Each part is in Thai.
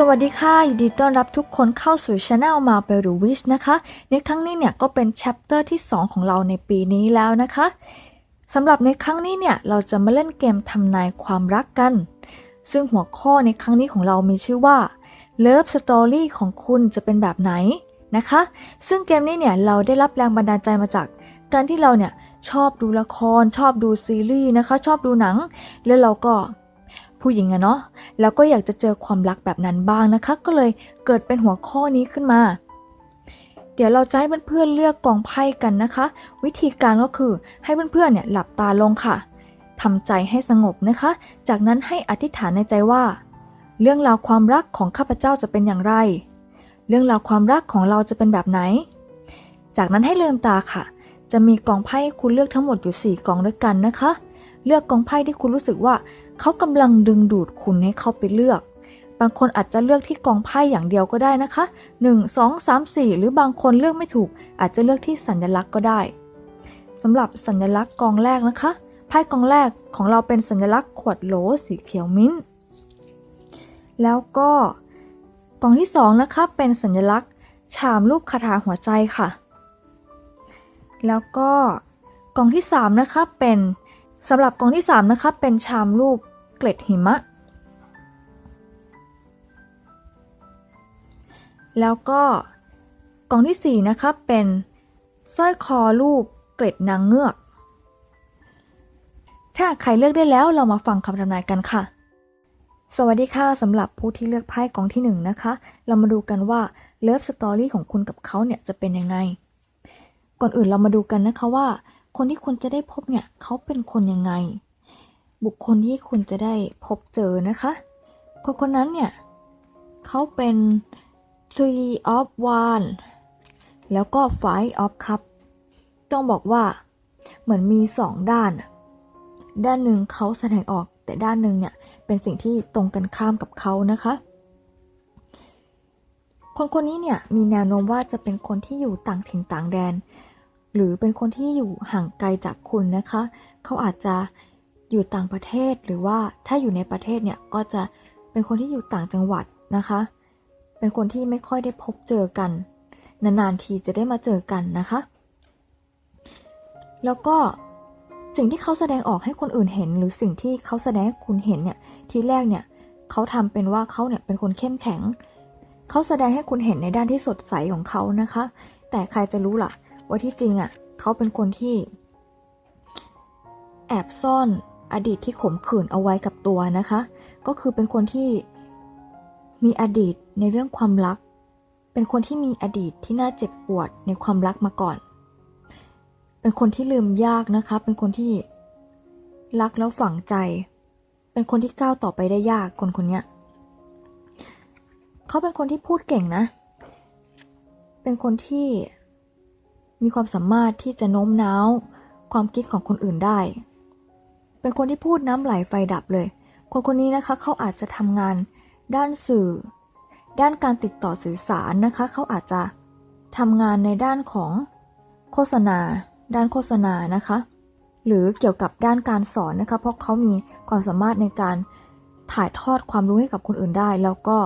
สวัสดีค่ะ ยินดีต้อนรับทุกคนเข้าสู่ช anel มาเปรูวิสนะคะ ในครั้งนี้เนี่ยก็เป็น chapter ที่ 2 ของเราในปีนี้แล้วนะคะสำหรับในครั้งนี้เนี่ยเราจะมาเล่นเกมทำนายความรักกัน ซึ่งหัวข้อในครั้งนี้ของเรามีชื่อว่า Love Story ของคุณจะเป็นแบบไหนนะคะ ซึ่งเกมนี้เนี่ยเราได้รับแรงบันดาลใจมาจาก การที่เราเนี่ยชอบดูละคร ชอบดูซีรีส์นะคะ ชอบดูหนัง แล้วเราก็ ผู้หญิงอะเนาะแล้วก็อยากจะเจอความรักแบบนั้นบ้างนะคะ ก็เลยเกิดเป็นหัวข้อนี้ขึ้นมา เดี๋ยวเราจะให้เพื่อนๆเลือกกองไพ่กันนะคะ วิธีการก็คือให้เพื่อนๆเนี่ยหลับตาลงค่ะทำใจให้สงบนะคะ จากนั้นให้อธิษฐานในใจว่า เรื่องราวความรักของข้าพเจ้าจะเป็นอย่างไร เรื่องราวความรักของเราจะเป็นแบบไหน จากนั้นให้ลืมตาค่ะ จะมีกองไพ่คุณเลือกทั้งหมดอยู่ 4กองด้วยกันนะคะ เลือกกองไพ่ที่คุณรู้สึกว่า เขากำลังดึงดูดคุณให้เข้าไปเลือก บางคนอาจจะเลือกที่กองไพ่อย่างเดียวก็ได้นะคะ 1 2 3 4 หรือบางคนเลือกไม่ถูก อาจจะเลือกที่สัญลักษณ์ก็ได้สำหรับสัญลักษณ์กองแรกนะคะ ไพ่กองแรกของเราเป็นสัญลักษณ์ขวดโหลสีเขียวมิ้นท์แล้วก็กองที่สองนะคะเป็นสัญลักษณ์ชามรูปคาถาหัวใจค่ะ แล้วก็กองที่สามนะคะเป็น สำหรับกองที่ 3 นะคะเป็นชามรูปเกล็ดหิมะ แล้วก็กองที่ 4 นะคะเป็นสร้อยคอรูปเกล็ดนางเงือก ถ้าใครเลือกได้แล้วเรามาฟังคำทำนายกันค่ะ สวัสดีค่ะสำหรับผู้ที่เลือกไพ่กองที่ 1 นะคะ เรามาดูกันว่าเลิฟสตอรี่ของคุณกับเขาเนี่ยจะเป็นยังไง ก่อนอื่นเรามาดูกันนะคะว่า คนที่คุณจะได้พบเนี่ยเขาเป็นคนยังไง บุคคลที่คุณจะได้พบเจอนะคะ คนคนนั้นเนี่ยเขาเป็น three of one แล้วก็ five of cup ต้องบอกว่าเหมือนมีสองด้าน ด้านหนึ่งเขาแสดงออกแต่ด้านหนึ่งเนี่ยเป็นสิ่งที่ตรงกันข้ามกับเขานะคะคนคนนี้เนี่ยมีแนวโน้มว่าจะเป็นคนที่อยู่ต่างถิ่นต่างแดน หรือเป็นคนที่อยู่ห่างไกลจากคุณนะคะ เขาอาจจะอยู่ต่างประเทศหรือว่าถ้าอยู่ในประเทศเนี่ยก็จะเป็นคนที่อยู่ต่างจังหวัดนะคะ เป็นคนที่ไม่ค่อยได้พบเจอกัน นานๆทีจะได้มาเจอกันนะคะ แล้วก็สิ่งที่เขาแสดงออกให้คนอื่นเห็น หรือสิ่งที่เขาแสดงให้คุณเห็นเนี่ยทีแรกเนี่ยเขาทำเป็นว่าเขาเนี่ยเป็นคนเข้มแข็ง เขาแสดงให้คุณเห็นในด้านที่สดใสของเขานะคะ แต่ใครจะรู้ล่ะ ว่าที่จริงอะเขาเป็นคนที่ แอบซ่อนอดีตที่ขมขื่นเอาไว้กับตัวนะคะ ก็คือเป็นคนที่มีอดีตในเรื่องความรัก เป็นคนที่มีอดีตที่น่าเจ็บปวดในความรักมาก่อน เป็นคนที่ลืมยากนะคะ เป็นคนที่รักแล้วฝังใจ เป็นคนที่ก้าวต่อไปได้ยากคนคนนี้เขาเป็นคนที่พูดเก่งนะ เป็นคนที่ มีความสามารถที่จะโน้มน้าวความคิดของคนอื่นได้ เป็นคนที่พูดน้ำไหลไฟดับเลย คนคนนี้นะคะเขาอาจจะทำงานด้านสื่อ ด้านการติดต่อสื่อสารนะคะ เขาอาจจะทำงานในด้านของโฆษณา ด้านโฆษณานะคะ หรือเกี่ยวกับด้านการสอนนะคะ เพราะเขามีความสามารถในการถ่ายทอดความรู้ให้กับคนอื่นได้ แล้วก็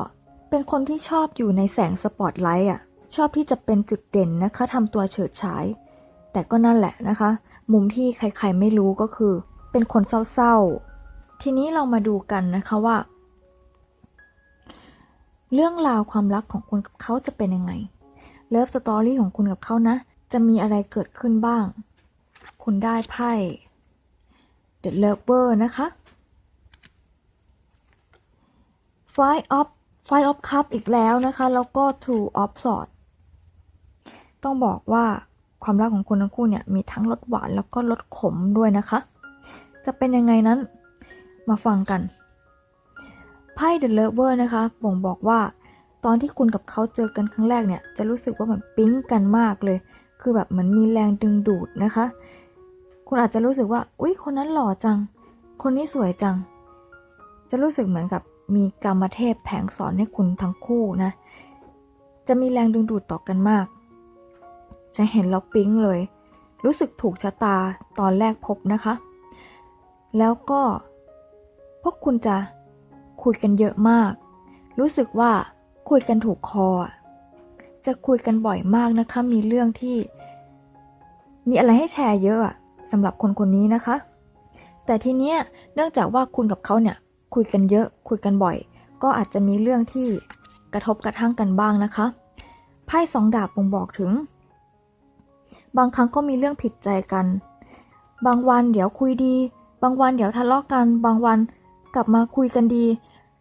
เป็นคนที่ชอบอยู่ในแสงสปอตไลท์อะ ชอบที่จะเป็นจุดเด่นนะคะทำตัวเฉิดฉาย แต่ก็นั่นแหละนะคะ มุมที่ใครๆไม่รู้ก็คือ เป็นคนเศร้าๆ ทีนี้เรามาดูกันนะคะว่า เรื่องราวความรักของคุณกับเขาจะเป็นยังไงเลิฟสตอรี่ของคุณกับเขานะ จะมีอะไรเกิดขึ้นบ้าง คุณได้ไพ่ The Lover นะคะ Five of Five of Cup อีกแล้วนะคะ แล้วก็ Two of Swords ต้องบอกว่าความรักของคุณทั้งคู่เนี่ยมีทั้งรสหวานแล้วก็รสขมด้วยนะคะ จะเป็นยังไงนั้นมาฟังกันไพ่ The Lover นะคะบ่งบอกว่า ตอนที่คุณกับเขาเจอกันครั้งแรกเนี่ยจะรู้สึกว่าเหมือนปิ๊งกันมากเลย คือแบบเหมือนมีแรงดึงดูดนะคะ คุณอาจจะรู้สึกว่าอุ๊ยคนนั้นหล่อจัง คนนี้สวยจัง จะรู้สึกเหมือนกับมีกรรมเทพแผงสอนให้คุณทั้งคู่นะจะมีแรงดึงดูดต่อกันมาก จะเห็นแล้วปิ๊งเลย รู้สึกถูกชะตาตอนแรกพบนะคะ แล้วก็พวกคุณจะคุยกันเยอะมาก รู้สึกว่าคุยกันถูกคอ จะคุยกันบ่อยมากนะคะ มีเรื่องที่ มีอะไรให้แชร์เยอะสำหรับคนคนนี้นะคะ แต่ทีเนี้ยเนื่องจากว่าคุณกับเขาเนี่ยคุยกันเยอะ คุยกันบ่อย ก็อาจจะมีเรื่องที่กระทบกระทั่งกันบ้างนะคะ ไพ่สองดาบบ่งบอกถึง บางครั้งก็มีเรื่องผิดใจกัน บางวันเดี๋ยวคุยดี บางวันเดี๋ยวทะเลาะกัน บางวันกลับมาคุยกันดี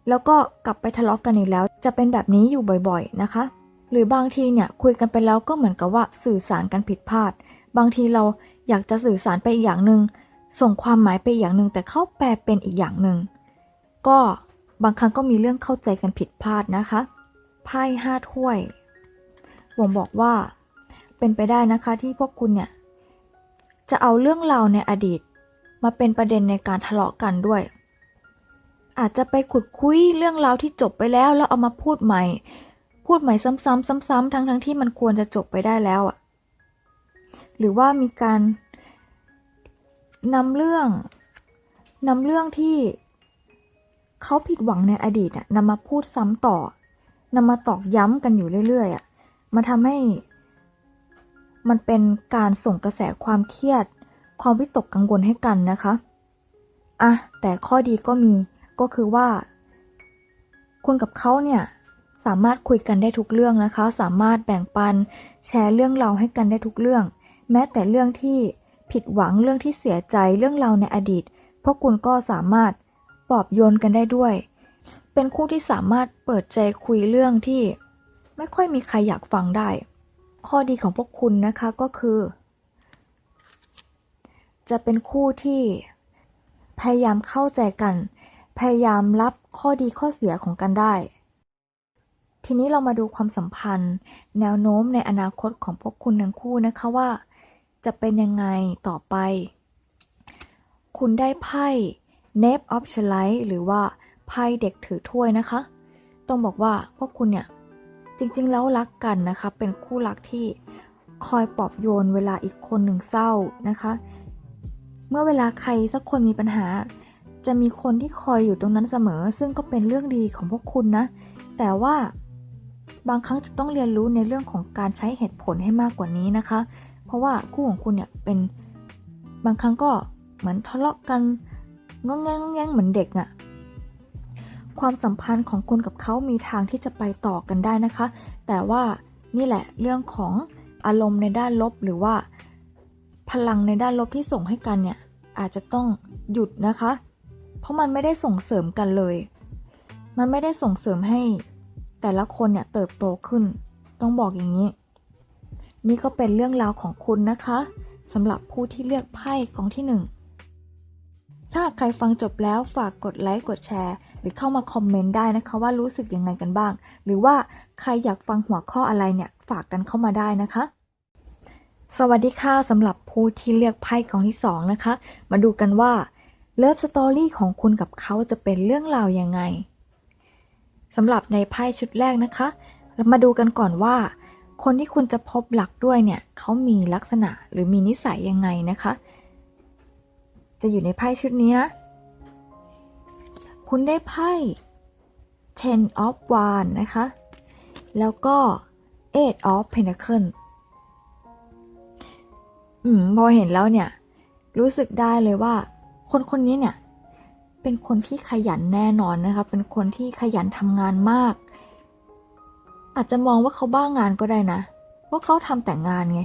แล้วก็กลับไปทะเลาะกันอีกแล้ว จะเป็นแบบนี้อยู่บ่อยๆนะคะ หรือบางทีเนี่ยคุยกันไปแล้วก็เหมือนกับว่าสื่อสารกันผิดพลาด บางทีเราอยากจะสื่อสารไปอีกอย่างหนึ่งส่งความหมายไปอีกอย่างหนึ่งแต่เขาแปลเป็นอีกอย่างหนึ่งก็บางครั้งก็มีเรื่องเข้าใจกันผิดพลาดนะคะ ไพ่ห้าถ้วยบ่งบอกว่า เป็นไปได้นะคะที่พวกคุณเนี่ย จะเอาเรื่องราวในอดีต มาเป็นประเด็นในการทะเลาะกันด้วย อาจจะไปขุดคุยเรื่องราวที่จบไปแล้วแล้วเอามาพูดใหม่ พูดใหม่ซ้ำๆซ้ำๆทั้งๆทที่มันควรจะจบไปได้แล้วอะหรือว่ามีการนำเรื่องนำเรื่องที่เขาผิดหวังในอดีตอะนำมาพูดซ้ำต่อนำมาตอกย้ำกันอยู่เรื่อยๆอะมาทำให้ มันเป็นการส่งกระแสความเครียด ความวิตกกังวลให้กันนะคะอะแต่ข้อดีก็มีก็คือว่า คุณกับเขาเนี่ยสามารถคุยกันได้ทุกเรื่องนะคะ สามารถแบ่งปันแชร์เรื่องราวให้กันได้ทุกเรื่อง แม้แต่เรื่องที่ผิดหวังเรื่องที่เสียใจเรื่องราวในอดีตพวกคุณก็สามารถปลอบโยนกันได้ด้วย เป็นคู่ที่สามารถเปิดใจคุยเรื่องที่ ไม่ค่อยมีใครอยากฟังได้ ข้อดีของพวกคุณนะคะก็คือ จะเป็นคู่ที่พยายามเข้าใจกัน พยายามรับข้อดีข้อเสียของกันได้ ทีนี้เรามาดูความสัมพันธ์ แนวโน้มในอนาคตของพวกคุณทั้งคู่นะคะว่า จะเป็นยังไงต่อไป คุณได้ไพ่ Knave of c h l i หรือว่าไพ่เด็กถือถ้วยนะคะ ต้องบอกว่าพวกคุณเนี่ย จริงๆ แล้วรักกันนะคะ เป็นคู่รักที่คอยปลอบโยนเวลาอีกคนหนึ่งเศร้านะคะ เมื่อเวลาใครสักคนมีปัญหา จะมีคนที่คอยอยู่ตรงนั้นเสมอ ซึ่งก็เป็นเรื่องดีของพวกคุณนะ แต่ว่าบางครั้งจะต้องเรียนรู้ในเรื่องของการใช้เหตุผลให้มากกว่านี้นะคะ เพราะว่าคู่ของคุณเนี่ยเป็นบางครั้งก็เหมือนทะเลาะกันงองแงงงอแงงเหมือนเด็กอะ ความสัมพันธ์ของคุณกับเขามีทางที่จะไปต่อกันได้นะคะ แต่ว่านี่แหละเรื่องของอารมณ์ในด้านลบหรือว่า พลังในด้านลบที่ส่งให้กันเนี่ยอาจจะต้องหยุดนะคะ เพราะมันไม่ได้ส่งเสริมกันเลย มันไม่ได้ส่งเสริมให้แต่ละคนเนี่ยเติบโตขึ้น ต้องบอกอย่างนี้ นี่ก็เป็นเรื่องราวของคุณนะคะสำหรับผู้ที่เลือกไพ่กองที่หนึ่ง ถ้าใครฟังจบแล้วฝากกดไลค์กดแชร์ หรือเข้ามาคอมเมนต์ได้นะคะว่ารู้สึกยังไงกันบ้าง หรือว่าใครอยากฟังหัวข้ออะไรเนี่ยฝากกันเข้ามาได้นะคะ สวัสดีค่ะสำหรับผู้ที่เลือกไพ่กองที่สองนะคะ มาดูกันว่าเลิฟสตอรี่ของคุณกับเขาจะเป็นเรื่องราวยังไงสำหรับในไพ่ชุดแรกนะคะเรามาดูกันก่อนว่า คนที่คุณจะพบหลักด้วยเนี่ยเขามีลักษณะหรือมีนิสัยยังไงนะคะ จะอยู่ในไพ่ชุดนี้นะ คุณได้ไพ่ ten of wands นะคะ แล้วก็ eight of pentacles อืม พอเห็นแล้วเนี่ย รู้สึกได้เลยว่า คนคนนี้เนี่ย เป็นคนที่ขยันแน่นอนนะคะ เป็นคนที่ขยันทำงานมาก อาจจะมองว่าเขาบ้างงานก็ได้นะ ว่าเขาทำแต่งานไง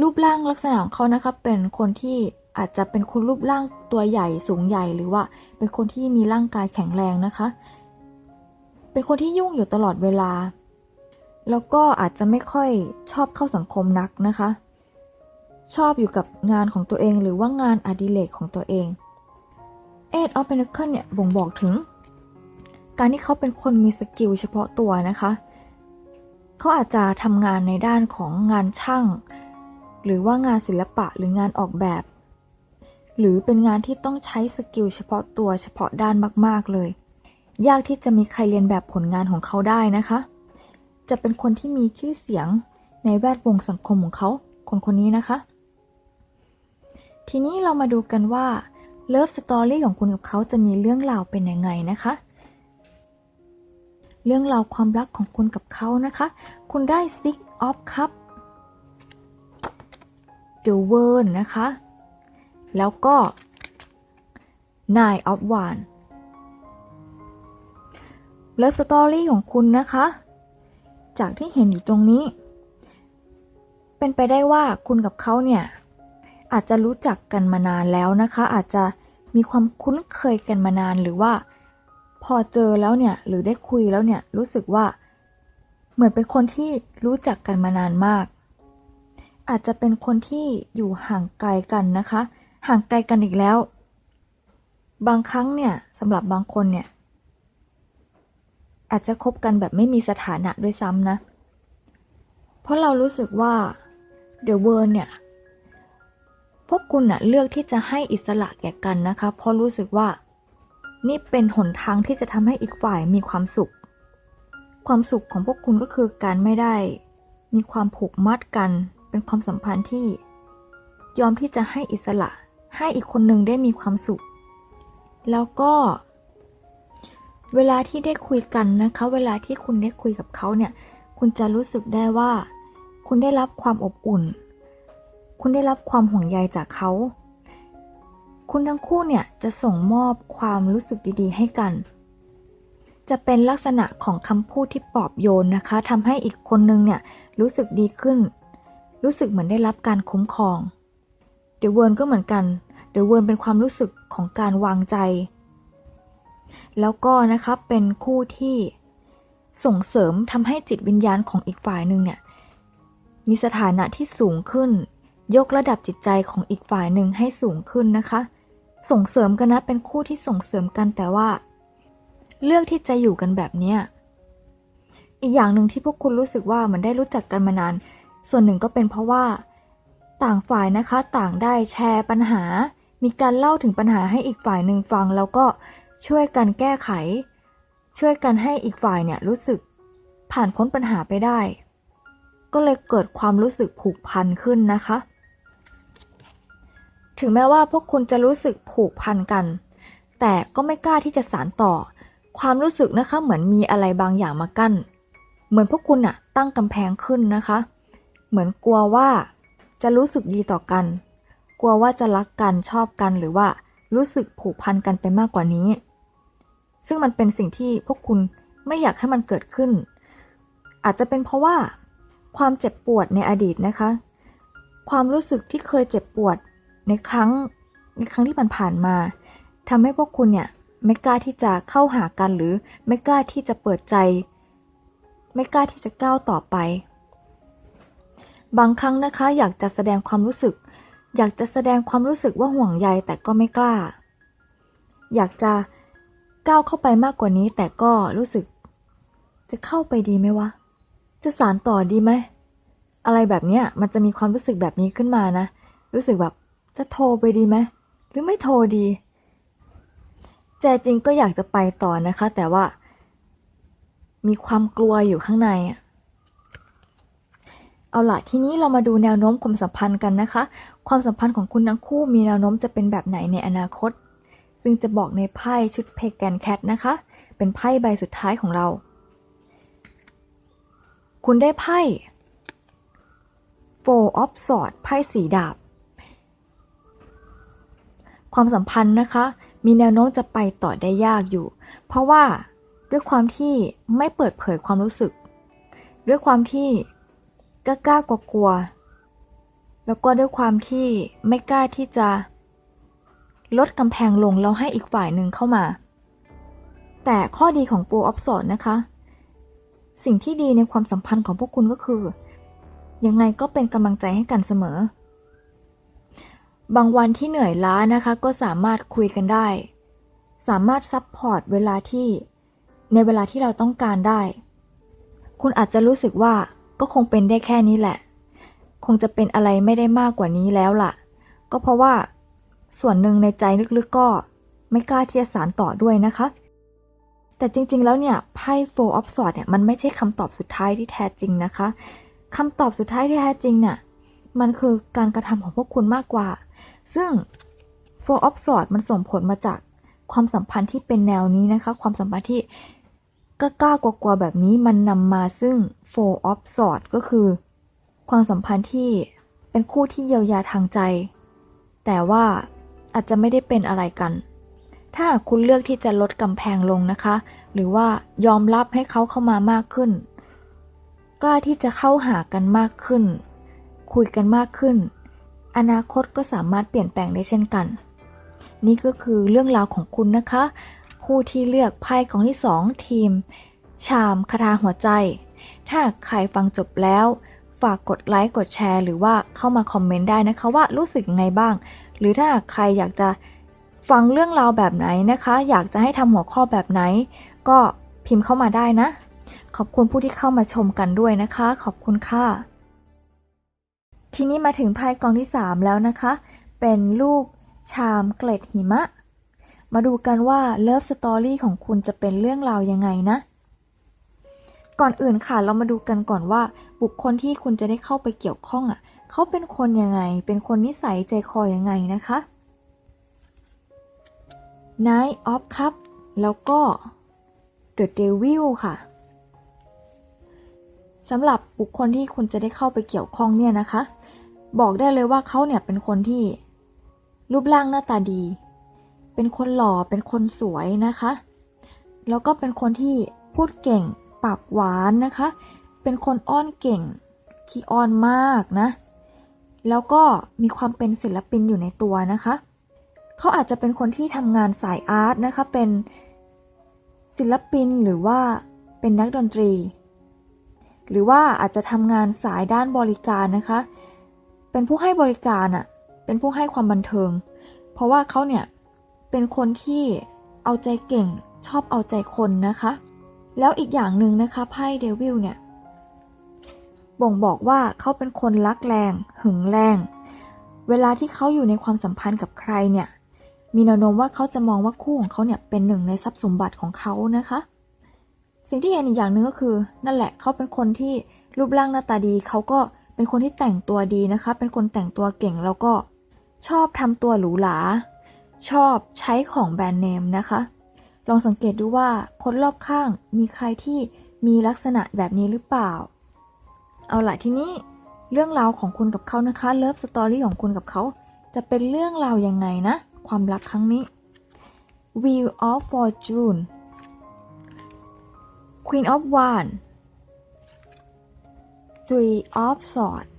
รูปร่างลักษณะของเขานะคะ เป็นคนที่ อาจจะเป็นคนรูปร่างตัวใหญ่สูงใหญ่หรือว่า เป็นคนที่มีร่างกายแข็งแรงนะคะ เป็นคนที่ยุ่งอยู่ตลอดเวลา แล้วก็อาจจะไม่ค่อยชอบเข้าสังคมนักนะคะ ชอบอยู่กับงานของตัวเองหรือว่างานอดิเรกของตัวเอง Eight of Pentacles เนี่ยบ่งบอกถึง การที่เขาเป็นคนมีสกิลเฉพาะตัวนะคะ เขาอาจจะทำงานในด้านของงานช่าง หรือว่างานศิลปะหรืองานออกแบบ หรือเป็นงานที่ต้องใช้สกิลเฉพาะตัวเฉพาะด้านมากๆเลย ยากที่จะมีใครเรียนแบบผลงานของเขาได้นะคะ จะเป็นคนที่มีชื่อเสียงในแวดวงสังคมของเขา คนคนนี้นะคะ ทีนี้เรามาดูกันว่าเลิฟสตอรี่ของคุณกับเขาจะมีเรื่องราวเป็นยังไงนะคะ เรื่องราวความรักของคุณกับเขานะคะ คุณได้ Six of Cup The World นะคะ แล้วก็ Nine of Wands เลิฟสตอรี่ของคุณนะคะ จากที่เห็นอยู่ตรงนี้ เป็นไปได้ว่าคุณกับเขาเนี่ยอาจจะรู้จักกันมานานแล้วนะคะ อาจจะมีความคุ้นเคยกันมานานหรือว่า พอเจอแล้วเนี่ยหรือได้คุยแล้วเนี่ยรู้สึกว่า เหมือนเป็นคนที่รู้จักกันมานานมาก อาจจะเป็นคนที่อยู่ห่างไกลกันนะคะ ห่างไกลกันอีกแล้ว บางครั้งเนี่ยสำหรับบางคนเนี่ย อาจจะคบกันแบบไม่มีสถานะด้วยซ้ำนะ เพราะเรารู้สึกว่า The World เนี่ย พวกคุณน่ะเลือกที่จะให้อิสระแก่กันนะคะ เพราะรู้สึกว่า นี่เป็นหนทางที่จะทำให้อีกฝ่ายมีความสุข ความสุขของพวกคุณก็คือการไม่ได้ มีความผูกมัดกัน เป็นความสัมพันธ์ที่ยอมที่จะให้อิสระ ให้อีกคนหนึ่งได้มีความสุข แล้วก็ เวลาที่ได้คุยกันนะคะ เวลาที่คุณได้คุยกับเขาเนี่ย คุณจะรู้สึกได้ว่า คุณได้รับความอบอุ่น คุณได้รับความห่วงใยจากเขา คุณทั้งคู่เนี่ยจะส่งมอบความรู้สึกดีๆ ให้กัน จะเป็นลักษณะของคำพูดที่ปลอบโยนนะคะทำให้อีกคนนึงเนี่ยรู้สึกดีขึ้น รู้สึกเหมือนได้รับการคุ้มครอง เดอะเวิร์นก็เหมือนกัน เดอะเวิร์นเป็นความรู้สึกของการวางใจ แล้วก็นะคะเป็นคู่ที่ส่งเสริมทำให้จิตวิญญาณของอีกฝ่ายหนึ่งเนี่ยมีสถานะที่สูงขึ้น ยกระดับจิตใจของอีกฝ่ายหนึ่งให้สูงขึ้นนะคะ ส่งเสริมกันนะเป็นคู่ที่ส่งเสริมกันแต่ว่า เลือกที่จะอยู่กันแบบเนี้ยอีกอย่างหนึ่งที่พวกคุณรู้สึกว่ามันได้รู้จักกันมานาน ส่วนหนึ่งก็เป็นเพราะว่า ต่างฝ่ายนะคะต่างได้แชร์ปัญหา มีการเล่าถึงปัญหาให้อีกฝ่ายหนึ่งฟัง แล้วก็ช่วยกันแก้ไข ช่วยกันให้อีกฝ่ายเนี่ยรู้สึกผ่านพ้นปัญหาไปได้ ก็เลยเกิดความรู้สึกผูกพันขึ้นนะคะ ถึงแม้ว่าพวกคุณจะรู้สึกผูกพันกัน แต่ก็ไม่กล้าที่จะสานต่อ ความรู้สึกนะคะเหมือนมีอะไรบางอย่างมากั้น เหมือนพวกคุณอะตั้งกำแพงขึ้นนะคะ เหมือนกลัวว่า จะรู้สึกดีต่อกัน กลัวว่าจะรักกันชอบกันหรือว่ารู้สึกผูกพันกันไปมากกว่านี้ ซึ่งมันเป็นสิ่งที่พวกคุณไม่อยากให้มันเกิดขึ้น อาจจะเป็นเพราะว่า ความเจ็บปวดในอดีตนะคะ ความรู้สึกที่เคยเจ็บปวดในครั้งในครั้งที่มันผ่านมาทำให้พวกคุณเนี่ยไม่กล้าที่จะเข้าหากันหรือไม่กล้าที่จะเปิดใจ ไม่กล้าที่จะก้าวต่อไป บางครั้งนะคะอยากจะแสดงความรู้สึก อยากจะแสดงความรู้สึกว่าห่วงใยแต่ก็ไม่กล้า อยากจะก้าวเข้าไปมากกว่านี้แต่ก็รู้สึก จะเข้าไปดีไหมวะ จะสารต่อดีไหม อะไรแบบเนี้ยมันจะมีความรู้สึกแบบนี้ขึ้นมานะ รู้สึกแบบจะโทรไปดีไหมหรือไม่โทรดีใจจริงก็อยากจะไปต่อนะคะ แต่ว่า มีความกลัวอยู่ข้างในอะ เอาล่ะทีนี้เรามาดูแนวโน้มความสัมพันธ์กันนะคะ ความสัมพันธ์ของคุณทั้งคู่มีแนวโน้มจะเป็นแบบไหนในอนาคต ซึ่งจะบอกในไพ่ชุดเพกแกนแคทนะคะ เป็นไพ่ใบสุดท้ายของเรา คุณได้ไพ่ Four of Swords ไพ่สีดาบ ความสัมพันธ์นะคะ มีแนวโน้มจะไปต่อได้ยากอยู่ เพราะว่าด้วยความที่ไม่เปิดเผยความรู้สึก ด้วยความที่ กล้ากล้ากลัวกลัวๆแล้วก็ด้วยความที่ไม่กล้าที่จะลดกำแพงลงแล้วให้อีกฝ่ายหนึ่งเข้ามา แต่ข้อดีของ Four of Swords นะคะ สิ่งที่ดีในความสัมพันธ์ของพวกคุณก็คือ ยังไงก็เป็นกำลังใจให้กันเสมอ บางวันที่เหนื่อยล้านะคะก็สามารถคุยกันได้ สามารถซับพอร์ตเวลาที่ในเวลาที่เราต้องการได้ คุณอาจจะรู้สึกว่า ก็คงเป็นได้แค่นี้แหละ คงจะเป็นอะไรไม่ได้มากกว่านี้แล้วล่ะ ก็เพราะว่า ส่วนหนึ่งในใจลึกๆก็ไม่กล้าที่จะสานต่อด้วยนะคะ แต่จริงๆแล้วเนี่ยไพ่ Four of Swords เนี่ยมันไม่ใช่คำตอบสุดท้ายที่แท้จริงนะคะคำตอบสุดท้ายที่แท้จริงเนี่ยมันคือการกระทำของพวกคุณมากกว่า ซึ่ง Four of Swords มันส่งผลมาจากความสัมพันธ์ที่เป็นแนวนี้นะคะ ความสัมพันธ์ที่ กล้ากลัวๆแบบนี้มันนำมาซึ่ง four of swords ก็คือ ความสัมพันธ์ที่เป็นคู่ที่เยียวยาทางใจ แต่ว่าอาจจะไม่ได้เป็นอะไรกัน ถ้าคุณเลือกที่จะลดกำแพงลงนะคะ หรือว่ายอมรับให้เขาเข้ามามากขึ้น กล้าที่จะเข้าหากันมากขึ้น คุยกันมากขึ้น อนาคตก็สามารถเปลี่ยนแปลงได้เช่นกัน นี่ก็คือเรื่องราวของคุณนะคะ ผู้ที่เลือกไพ่ของที่ 2 ทีม ชามคาถาหัวใจ ถ้าใครฟังจบแล้ว ฝากกดไลค์กดแชร์ หรือว่าเข้ามาคอมเมนต์ได้นะคะว่ารู้สึกยังไงบ้าง หรือถ้าใครอยากจะฟังเรื่องราวแบบไหนนะคะ อยากจะให้ทำหัวข้อแบบไหน ก็พิมพ์เข้ามาได้นะ ขอบคุณผู้ที่เข้ามาชมกันด้วยนะคะ ขอบคุณค่ะ ทีนี้มาถึงไพ่กองที่ 3 แล้วนะคะ เป็นรูปชามเกล็ดหิมะ มาดูกันว่าเลิฟสตอรี่ของคุณจะเป็นเรื่องราวยังไงนะ ก่อนอื่นค่ะเรามาดูกันก่อนว่า บุคคลที่คุณจะได้เข้าไปเกี่ยวข้องอะ เขาเป็นคนยังไง เป็นคนนิสัยใจคอยังไงนะคะ Knight of Cup แล้วก็ The Devil ค่ะสำหรับบุคคลที่คุณจะได้เข้าไปเกี่ยวข้องเนี่ยนะคะ บอกได้เลยว่าเขาเนี่ยเป็นคนที่รูปร่างหน้าตาดี เป็นคนหล่อเป็นคนสวยนะคะ แล้วก็เป็นคนที่พูดเก่งปากหวานนะคะ เป็นคนอ้อนเก่งขี้อ้อนมากนะ แล้วก็มีความเป็นศิลปินอยู่ในตัวนะคะ เขาอาจจะเป็นคนที่ทำงานสายอาร์ตนะคะ เป็นศิลปินหรือว่าเป็นนักดนตรี หรือว่าอาจจะทำงานสายด้านบริการนะคะ เป็นผู้ให้บริการอะ่ะ เป็นผู้ให้ความบันเทิง เพราะว่าเขาเนี่ย เป็นคนที่เอาใจเก่งชอบเอาใจคนนะคะ แล้วอีกอย่างหนึ่งนะคะไพ่เดวิลเนี่ย บ่งบอกว่าเขาเป็นคนรักแรง หึงแรง เวลาที่เขาอยู่ในความสัมพันธ์กับใครเนี่ย มีแนวโน้มว่าเขาจะมองว่าคู่ของเขาเนี่ยเป็นหนึ่งในทรัพย์สมบัติของเขานะคะ สิ่งที่เห็นอีกอย่างหนึ่งก็คือ นั่นแหละเขาเป็นคนที่รูปร่างหน้าตาดีเขาก็เป็นคนที่แต่งตัวดีนะคะ เป็นคนแต่งตัวเก่งแล้วก็ชอบทำตัวหรูหรา ชอบใช้ของแบรนด์เนมนะคะ ลองสังเกตดูว่าคนรอบข้างมีใครที่มีลักษณะแบบนี้หรือเปล่า เอาล่ะทีนี้เรื่องราวของคุณกับเขานะคะเลิฟสตอรี่ของคุณกับเขา จะเป็นเรื่องราวยังไงนะ ความรักครั้งนี้ Wheel of Fortune Queen of Wands Three of Swords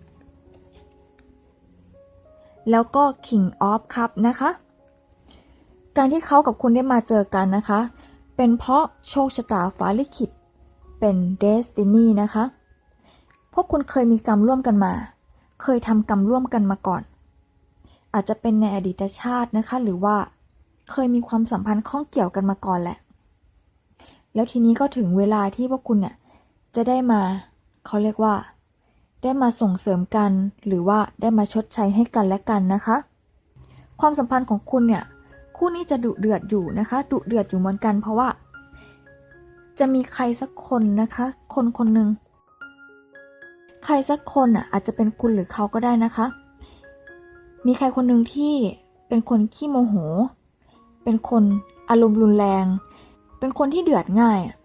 แล้วก็ King of Cup นะคะ การที่เขากับคุณได้มาเจอกันนะคะ เป็นเพราะโชคชะตาฟ้าลิขิต เป็น Destiny นะคะ พวกคุณเคยมีกรรมร่วมกันมา เคยทำกรรมร่วมกันมาก่อน อาจจะเป็นในอดีตชาตินะคะ หรือว่าเคยมีความสัมพันธ์ข้องเกี่ยวกันมาก่อนแหละ แล้วทีนี้ก็ถึงเวลาที่พวกคุณเนี่ยจะได้มา เขาเรียกว่า ได้มาส่งเสริมกัน หรือว่าได้มาชดใช้ให้กันและกันนะคะ ความสัมพันธ์ของคุณเนี่ย คู่นี้จะดุเดือดอยู่นะคะดุเดือดอยู่เหมือนกัน เพราะว่า จะมีใครสักคนนะคะ คนคนหนึ่งใครสักคนอะอาจจะเป็นคุณหรือเขาก็ได้นะคะ มีใครคนหนึ่งที่เป็นคนขี้โมโห เป็นคนอารมณ์รุนแรง เป็นคนที่เดือดง่ายอะ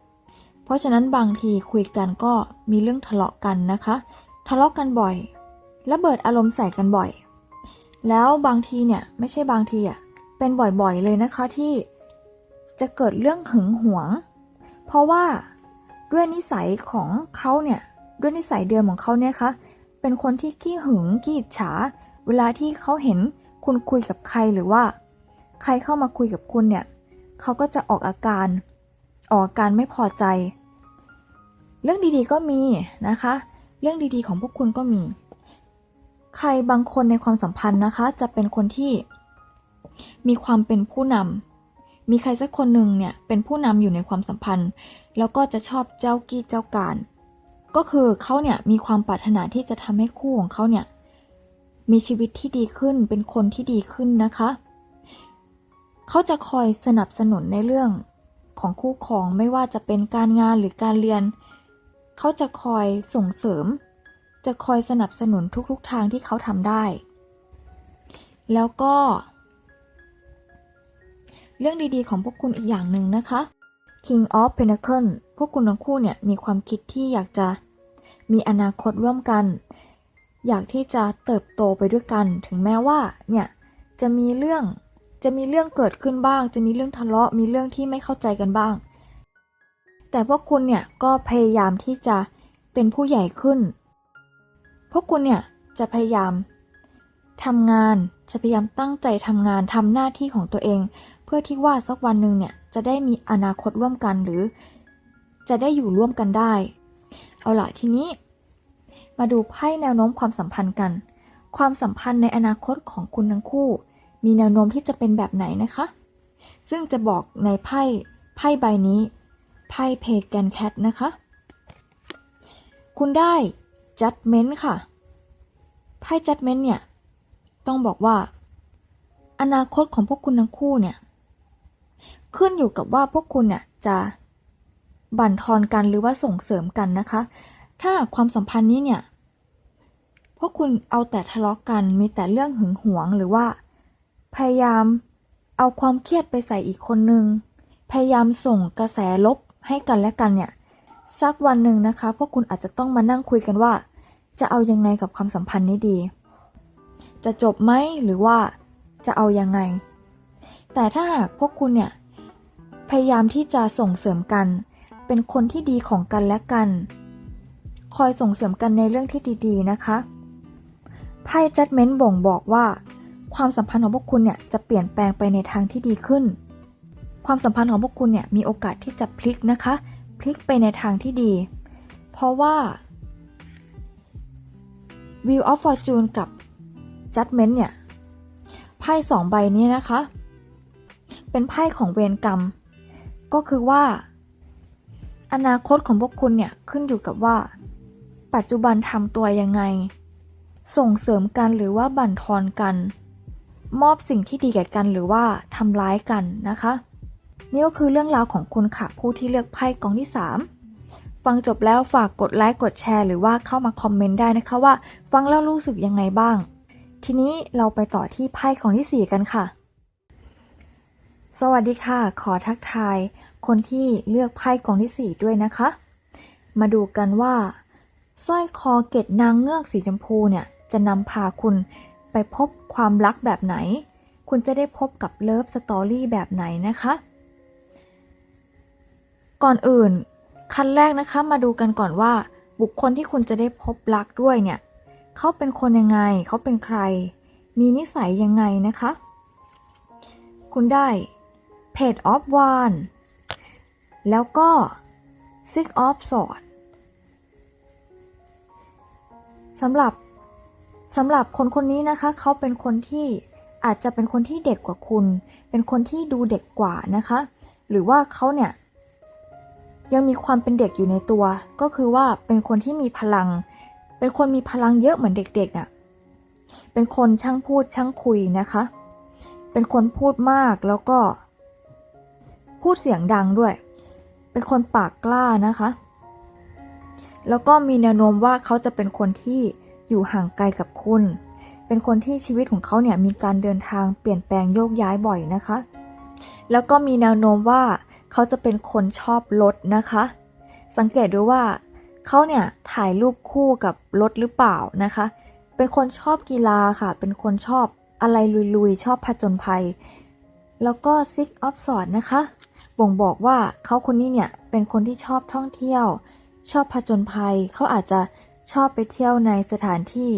เพราะฉะนั้นบางทีคุยกันก็มีเรื่องทะเลาะกันนะคะ ทะเลาะกันบ่อย ระเบิดอารมณ์ใส่กันบ่อย แล้วบางทีเนี่ยไม่ใช่บางทีอะ เป็นบ่อยๆเลยนะคะที่จะเกิดเรื่องหึงหวง เพราะว่าด้วยนิสัยของเขาเนี่ยด้วยนิสัยเดิมของเขาเนี่ยคะเป็นคนที่ขี้หึงขี้อิจฉา เวลาที่เขาเห็นคุณคุยกับใครหรือว่า ใครเข้ามาคุยกับคุณเนี่ยเขาก็จะออกอาการออกอาการไม่พอใจ เรื่องดีๆก็มีนะคะ เรื่องดีๆของพวกคุณก็มี ใครบางคนในความสัมพันธ์นะคะ จะเป็นคนที่ มีความเป็นผู้นำ มีใครสักคนหนึ่งเนี่ยเป็นผู้นำอยู่ในความสัมพันธ์ แล้วก็จะชอบเจ้ากี้เจ้าการ ก็คือเขาเนี่ยมีความปรารถนาที่จะทำให้คู่ของเขาเนี่ยมีชีวิตที่ดีขึ้น เป็นคนที่ดีขึ้นนะคะ เขาจะคอยสนับสนุนในเรื่องของคู่ครองไม่ว่าจะเป็นการงานหรือการเรียน เขาจะคอยส่งเสริม จะคอยสนับสนุนทุกๆทางที่เขาทำได้ แล้วก็ เรื่องดีๆของพวกคุณอีกอย่างหนึ่งนะคะ King of Pentacle พวกคุณทั้งคู่เนี่ยมีความคิดที่อยากจะมีอนาคตร่วมกัน อยากที่จะเติบโตไปด้วยกัน ถึงแม้ว่าเนี่ยจะมีเรื่องจะมีเรื่องเกิดขึ้นบ้าง จะมีเรื่องทะเลาะ มีเรื่องที่ไม่เข้าใจกันบ้าง แต่พวกคุณเนี่ยก็พยายามที่จะเป็นผู้ใหญ่ขึ้น พวกคุณเนี่ยจะพยายามทำงาน จะพยายามตั้งใจทำงานทำหน้าที่ของตัวเอง เพื่อที่ว่าสักวันหนึ่งเนี่ยจะได้มีอนาคตร่วมกันหรือ จะได้อยู่ร่วมกันได้ เอาล่ะทีนี้ มาดูไพ่แนวโน้มความสัมพันธ์กัน ความสัมพันธ์ในอนาคตของคุณทั้งคู่ มีแนวโน้มที่จะเป็นแบบไหนนะคะ ซึ่งจะบอกในไพ่ไพ่ใบนี้ไพ่เพจแกนแคทนะคะ คุณได้ judgment ค่ะ ไพ่ judgment เนี่ย ต้องบอกว่า อนาคตของพวกคุณทั้งคู่เนี่ย ขึ้นอยู่กับว่าพวกคุณเนี่ยจะบั่นทอนกันหรือว่าส่งเสริมกันนะคะ ถ้าความสัมพันธ์นี้เนี่ยพวกคุณเอาแต่ทะเลาะกกันมีแต่เรื่องหึงหวงหรือว่า พยายามเอาความเครียดไปใส่อีกคนนึง พยายามส่งกระแสลบให้กันและกันเนี่ยสักวันหนึ่งนะคะ พวกคุณอาจจะต้องมานั่งคุยกันว่า จะเอายังไงกับความสัมพันธ์นี้ดี จะจบไหมหรือว่าจะเอายังไง แต่ถ้าหากพวกคุณเนี่ย พยายามที่จะส่งเสริมกัน เป็นคนที่ดีของกันและกัน คอยส่งเสริมกันในเรื่องที่ดีๆนะคะไพ่ judgment บ่งบอกว่า ความสัมพันธ์ของพวกคุณเนี่ยจะเปลี่ยนแปลงไปในทางที่ดีขึ้น ความสัมพันธ์ของพวกคุณเนี่ยมีโอกาสที่จะพลิกนะคะ พลิกไปในทางที่ดี เพราะว่า Wheel of Fortune กับ Judgment เนี่ยไพ่สองใบนี้นะคะ เป็นไพ่ของเวรกรรม ก็คือว่า อนาคตของพวกคุณเนี่ยขึ้นอยู่กับว่า ปัจจุบันทำตัวยังไง ส่งเสริมกันหรือว่าบั่นทอนกัน มอบสิ่งที่ดีแก่กันหรือว่าทำร้ายกันนะคะ นี่ก็คือเรื่องราวของคุณค่ะ ผู้ที่เลือกไพ่กองที่ 3 ฟังจบแล้วฝากกดไลค์กดแชร์หรือว่าเข้ามาคอมเมนต์ได้นะคะว่า ฟังแล้วรู้สึกยังไงบ้าง ทีนี้เราไปต่อที่ไพ่กองที่ 4 กันค่ะ สวัสดีค่ะ ขอทักทาย คนที่เลือกไพ่กองที่ 4 ด้วยนะคะ มาดูกันว่าสร้อยคอเกตนางเงือกสีชมพูเนี่ย จะนำพาคุณไปพบความรักแบบไหน คุณจะได้พบกับเลิฟสตอรี่แบบไหนนะคะ ก่อนอื่น ขั้นแรกนะคะ มาดูกันก่อนว่า บุคคลที่คุณจะได้พบรักด้วยเนี่ย เขาเป็นคนยังไง เขาเป็นใคร มีนิสัยยังไงนะคะ คุณได้ Page of Wands แล้วก็ Six of Swords สำหรับสำหรับคนคนนี้นะคะ เขาเป็นคนที่อาจจะเป็นคนที่เด็กกว่าคุณ เป็นคนที่ดูเด็กกว่านะคะ หรือว่าเขาเนี่ย ยังมีความเป็นเด็กอยู่ในตัว ก็คือว่าเป็นคนที่มีพลัง เป็นคนมีพลังเยอะเหมือนเด็กๆอะ่ะเป็นคนช่างพูดช่างคุยนะคะ เป็นคนพูดมากแล้วก็ พูดเสียงดังด้วย เป็นคนปากกล้านะคะ แล้วก็มีแนวโน้มว่าเขาจะเป็นคนที่อยู่ห่างไกลกับคุณ เป็นคนที่ชีวิตของเขาเนี่ยมีการเดินทางเปลี่ยนแปลงโยกย้ายบ่อยนะคะ แล้วก็มีแนวโน้มว่าเขาจะเป็นคนชอบรถนะคะ สังเกตดูว่าเขาเนี่ยถ่ายรูปคู่กับรถหรือเปล่านะคะ เป็นคนชอบกีฬาค่ะ เป็นคนชอบอะไรลุยๆ ชอบผจญภัย แล้วก็ Six of Swords นะคะ บ่งบอกว่าเขาคนนี้เนี่ยเป็นคนที่ชอบท่องเที่ยว ชอบผจญภัย เขาอาจจะชอบไปเที่ยวในสถานที่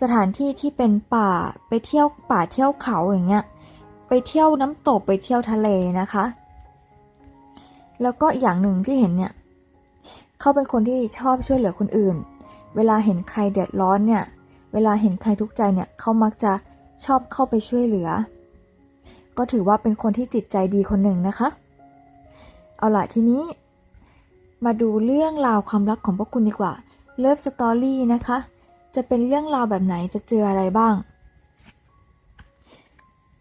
สถานที่ที่เป็นป่าไปเที่ยวป่าเที่ยวเขาอย่างเงี้ยไปเที่ยวน้ำตกไปเที่ยวทะเลนะคะ แล้วก็อีกอย่างหนึ่งที่เห็นเนี่ยเขาเป็นคนที่ชอบช่วยเหลือคนอื่น เวลาเห็นใครเดือดร้อนเนี่ยเวลาเห็นใครทุกข์ใจเนี่ยเขามักจะชอบเข้าไปช่วยเหลือ ก็ถือว่าเป็นคนที่จิตใจดีคนหนึ่งนะคะ เอาล่ะทีนี้ มาดูเรื่องราวความรักของพวกคุณดีกว่าเลิฟสตอรี่นะคะ จะเป็นเรื่องราวแบบไหนจะเจออะไรบ้าง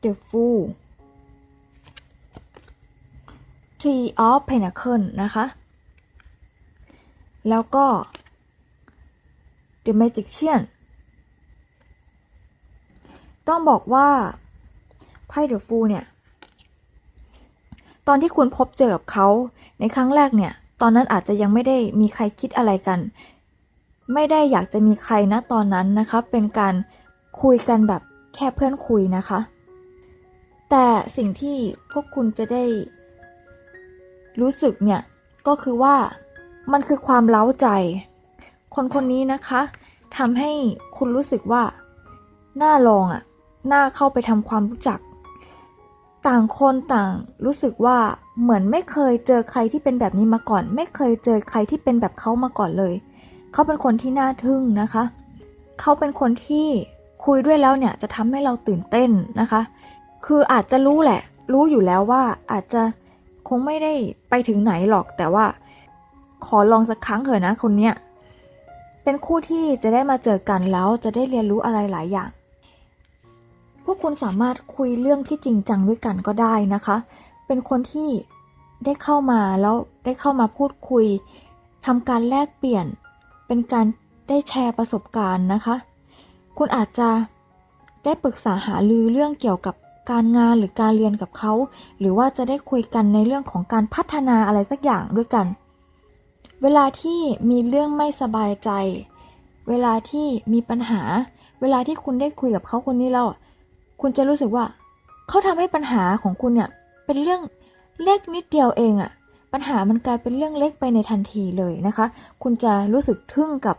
The Fool Tree of Pentacles นะคะ แล้วก็ The Magician ต้องบอกว่าไพ่ The Fool เนี่ย อนที่คุณพบเจอกับเขา ในครั้งแรกเนี่ย ตอนนั้นอาจจะยังไม่ได้มีใครคิดอะไรกัน ไม่ได้อยากจะมีใครนะตอนนั้นนะคะ เป็นการคุยกันแบบแค่เพื่อนคุยนะคะ แต่สิ่งที่พวกคุณจะได้ รู้สึกเนี่ย ก็คือว่ามันคือความเล้าใจ คนคนนี้นะคะทำให้คุณรู้สึกว่า น่าลองอะ่ะ น่าเข้าไปทำความรู้จัก ต่างคนต่างรู้สึกว่าเหมือนไม่เคยเจอใครที่เป็นแบบนี้มาก่อน ไม่เคยเจอใครที่เป็นแบบเขามาก่อนเลย เขาเป็นคนที่น่าทึ่งนะคะ เขาเป็นคนที่คุยด้วยแล้วเนี่ยจะทำให้เราตื่นเต้นนะคะ คืออาจจะรู้แหละ รู้อยู่แล้วว่าอาจจะคงไม่ได้ไปถึงไหนหรอกแต่ว่า ขอลองสักครั้งเถอะนะคนเนี้ยเป็นคู่ที่จะได้มาเจอกันแล้วจะได้เรียนรู้อะไรหลายอย่าง พวกคุณสามารถคุยเรื่องที่จริงจังด้วยกันก็ได้นะคะ เป็นคนที่ได้เข้ามาแล้วได้เข้ามาพูดคุยทำการแลกเปลี่ยน เป็นการได้แชร์ประสบการณ์นะคะ คุณอาจจะได้ปรึกษาหารือเรื่องเกี่ยวกับการงานหรือการเรียนกับเขา หรือว่าจะได้คุยกันในเรื่องของการพัฒนาอะไรสักอย่างด้วยกัน เวลาที่มีเรื่องไม่สบายใจ เวลาที่มีปัญหา เวลาที่คุณได้คุยกับเขาคนนี้แล้ว คุณจะรู้สึกว่า เขาทำให้ปัญหาของคุณเนี่ยเป็นเรื่องเล็กนิดเดียวเองอะปัญหามันกลายเป็นเรื่องเล็กไปในทันทีเลยนะคะ คุณจะรู้สึกทึ่งกับ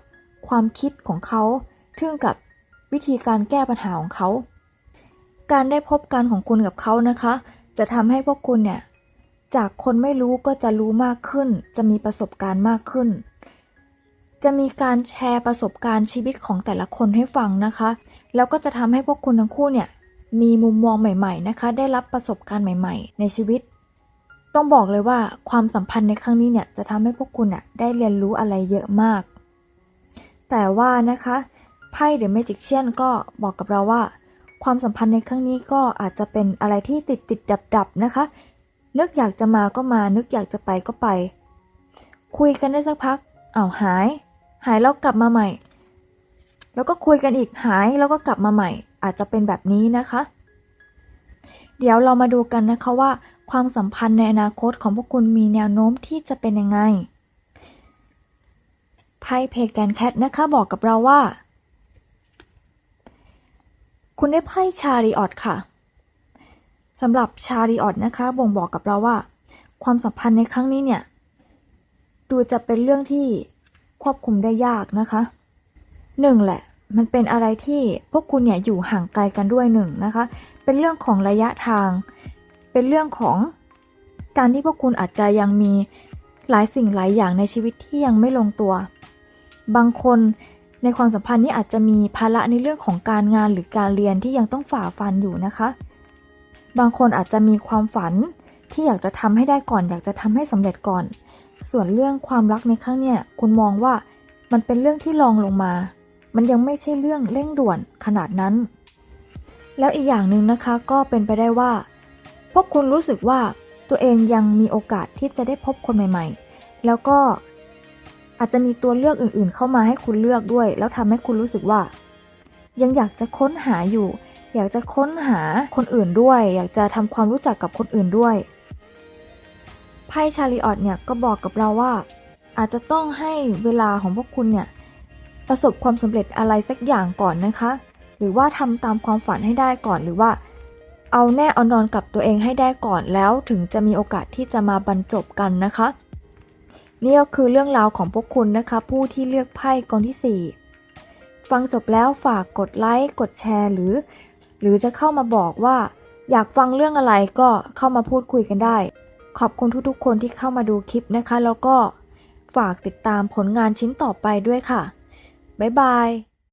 ความคิดของเขา ทึ่งกับวิธีการแก้ปัญหาของเขา การได้พบกันของคุณกับเขานะคะ จะทำให้พวกคุณเนี่ยจากคนไม่รู้ก็จะรู้มากขึ้น จะมีประสบการณ์มากขึ้น จะมีการแชร์ประสบการณ์ชีวิตของแต่ละคนให้ฟังนะคะ แล้วก็จะทำให้พวกคุณทั้งคู่เนี่ย มีมุมมองใหม่ๆนะคะ ได้รับประสบการณ์ใหม่ ๆ ในชีวิต ต้องบอกเลยว่าความสัมพันธ์ในครั้งนี้เนี่ยจะทำให้พวกคุณน่ะได้เรียนรู้อะไรเยอะมาก แต่ว่านะคะไพ่เดอะเมจิกเชียนก็บอกกับเราว่า ความสัมพันธ์ในครั้งนี้ก็อาจจะเป็นอะไรที่ติดติดดับดับนะคะ นึกอยากจะมาก็มา นึกอยากจะไปก็ไป คุยกันได้สักพักอ้าวหาย หายแล้วกลับมาใหม่ แล้วก็คุยกันอีกหายแล้วก็กลับมาใหม่ อาจจะเป็นแบบนี้นะคะ เดี๋ยวเรามาดูกันนะคะว่า ความสัมพันธ์ในอนาคตของพวกคุณมีแนวโน้มที่จะเป็นยังไงไพ่เพแกนแคทนะคะบอกกับเราว่า คุณได้ไพ่ชาริออตค่ะสำหรับชาริออตนะคะ บ่งบอกกับเราว่า ความสัมพันธ์ในครั้งนี้เนี่ย ดูจะเป็นเรื่องที่ควบคุมได้ยากนะคะหนึ่งแหละ มันเป็นอะไรที่พวกคุณเนี่ยอยู่ห่างไกลกันด้วยหนึ่งนะคะ เป็นเรื่องของระยะทาง เป็นเรื่องของการที่พวกคุณอาจจะยังมีหลายสิ่งหลายอย่างในชีวิตที่ยังไม่ลงตัว บางคนในความสัมพันธ์นี้อาจจะมีภาระในเรื่องของการงานหรือการเรียนที่ยังต้องฝ่าฟันอยู่นะคะ บางคนอาจจะมีความฝันที่อยากจะทำให้ได้ก่อน อยากจะทำให้สำเร็จก่อน ส่วนเรื่องความรักในครั้งเนี่ยคุณมองว่ามันเป็นเรื่องที่รองลงมา มันยังไม่ใช่เรื่องเร่งด่วนขนาดนั้น แล้วอีกอย่างหนึ่งนะคะก็เป็นไปได้ว่า พวกคุณรู้สึกว่าตัวเองยังมีโอกาสที่จะได้พบคนใหม่ ๆ แล้วก็อาจจะมีตัวเลือกอื่นๆ เข้ามาให้คุณเลือกด้วย แล้วทำให้คุณรู้สึกว่า ยังอยากจะค้นหาอยู่ อยากจะค้นหาคนอื่นด้วย อยากจะทำความรู้จักกับคนอื่นด้วยไพ่ชาริออตเนี่ยก็บอกกับเราว่า อาจจะต้องให้เวลาของพวกคุณเนี่ย ประสบความสำเร็จอะไรสักอย่างก่อนนะคะ หรือว่าทำตามความฝันให้ได้ก่อนหรือว่า เอาแน่เอานอนกับตัวเองให้ได้ก่อนแล้วถึงจะมีโอกาสที่จะมาบรรจบกันนะคะ นี่ก็คือเรื่องราวของพวกคุณนะคะ ผู้ที่เลือกไพ่กองที่ 4 ฟังจบแล้วฝากกดไลค์กดแชร์หรือ หรือจะเข้ามาบอกว่า อยากฟังเรื่องอะไรก็เข้ามาพูดคุยกันได้ ขอบคุณทุกๆ คนที่เข้ามาดูคลิปนะคะ แล้วก็ฝากติดตามผลงานชิ้นต่อไปด้วยค่ะ บ๊ายบาย